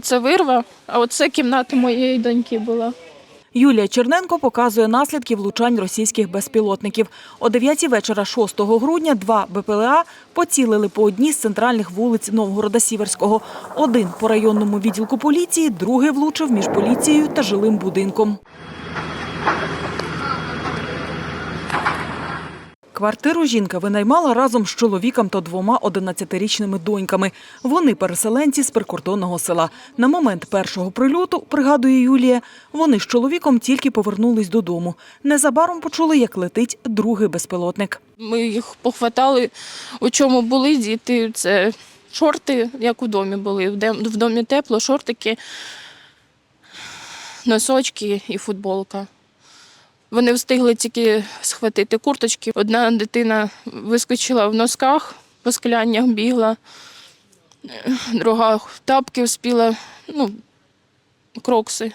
Оце вирва, а оце кімната моєї доньки була. Юлія Черненко показує наслідки влучань російських безпілотників. О 9 вечора 6 грудня два БПЛА поцілили по одній з центральних вулиць Новгорода Сіверського. Один по районному відділку поліції, другий влучив між поліцією та жилим будинком. Квартиру жінка винаймала разом з чоловіком та двома 11-річними доньками. Вони переселенці з прикордонного села. На момент першого прильоту, пригадує Юлія, вони з чоловіком тільки повернулись додому. Незабаром почули, як летить другий безпілотник. Ми їх похватали, у чому були діти. Це шорти, як у домі були. В домі тепло, шортики, носочки і футболка. Вони встигли тільки схватити курточки. Одна дитина вискочила в носках, по скляннях бігла, друга тапки вспіла, ну, крокси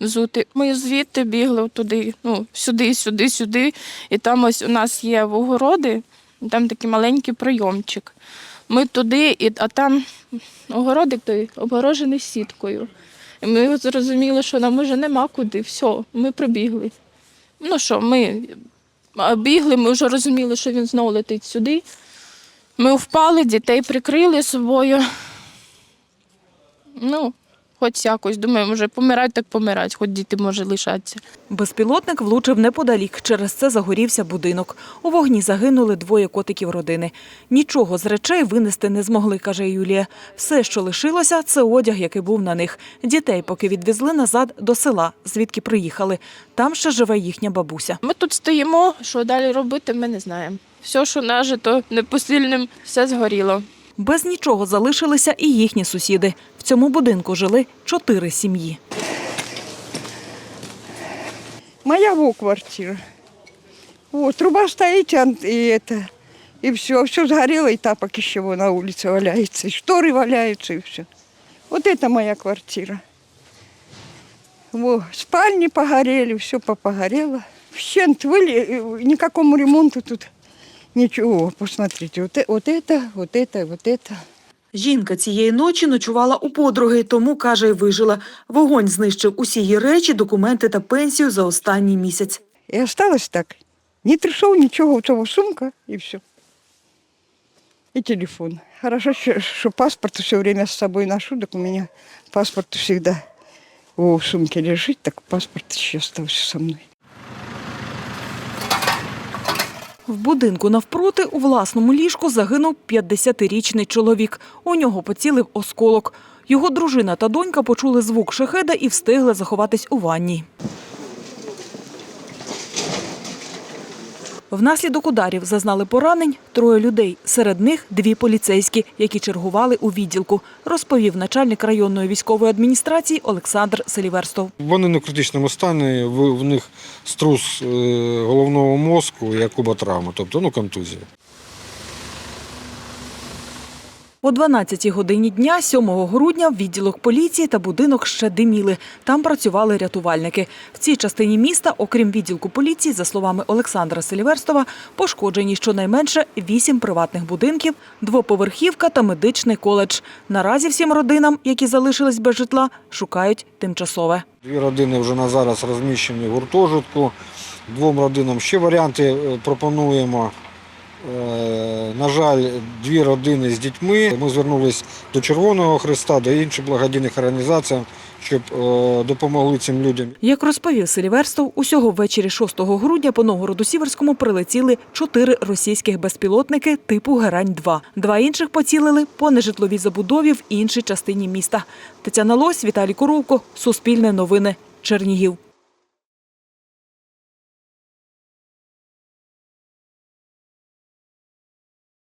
взути. Ми звідти бігли туди, ну, сюди, сюди, сюди. І там ось у нас є в огороди, там такий маленький прийомчик. Ми туди, і, а там огородик той обгорожений сіткою. І ми зрозуміли, що нам уже нема куди. Все, ми прибігли. Ну що, ми бігли, ми вже розуміли, що він знову летить сюди. Ми впали, дітей прикрили собою. Ну, хоч якось, думаю, може помирать, так помирать, хоч діти може лишатися. Безпілотник влучив неподалік. Через це загорівся будинок. У вогні загинули двоє котиків родини. Нічого з речей винести не змогли, каже Юлія. Все, що лишилося, це одяг, який був на них. Дітей поки відвезли назад до села, звідки приїхали. Там ще живе їхня бабуся. Ми тут стоїмо, що далі робити, ми не знаємо. Все, що нажито непосильним, все згоріло. Без нічого залишилися і їхні сусіди. В цьому будинку жили чотири сім'ї. Моя во квартира. Вот, труба стоит, а- и это, и все, все сгорело, и тапок еще вон на улице валяется, и шторы валяются, и все. Вот это моя квартира. Во, спальни погорели, все погорело. Щент выли, никакому ремонту тут ничего. Посмотрите, вот, э- вот это, вот это, вот это. Жінка цієї ночі ночувала у подруги, тому, каже, й вижила. Вогонь знищив усі її речі, документи та пенсію за останній місяць. И осталось так. Ни трусов, ничего, вот того сумка, и все. И телефон. Хорошо, что, что паспорт все время с собой ношу, так у меня паспорт всегда о, в сумке лежит, так паспорт еще остался со мной. В будинку навпроти у власному ліжку загинув 50-річний чоловік. У нього поцілив осколок. Його дружина та донька почули звук шахеда і встигли заховатись у ванні. Внаслідок ударів зазнали поранень троє людей. Серед них дві поліцейські, які чергували у відділку, розповів начальник районної військової адміністрації Олександр Селіверстов. Вони на критичному стані, в, них струс е, головного мозку і акуботравма, тобто ну, контузія. О 12-й годині дня, 7 грудня, відділок поліції та будинок ще диміли. Там працювали рятувальники. В цій частині міста, окрім відділку поліції, за словами Олександра Селіверстова, пошкоджені щонайменше вісім приватних будинків, двоповерхівка та медичний коледж. Наразі всім родинам, які залишились без житла, шукають тимчасове. Дві родини вже на зараз розміщені в гуртожитку. Двом родинам ще варіанти е, пропонуємо. Е, На жаль, дві родини з дітьми. Ми звернулися до Червоного Христа, до інших благодійних організацій, щоб е, допомогли цим людям. Як розповів Селіверстов, усього ввечері 6 грудня по Новгороду Сіверському прилетіли чотири російських безпілотники типу Герань-2. Два інших поцілили по нежитловій забудові в іншій частині міста. Тетяна Лось, Віталій Коровко, Суспільне новини, Чернігів.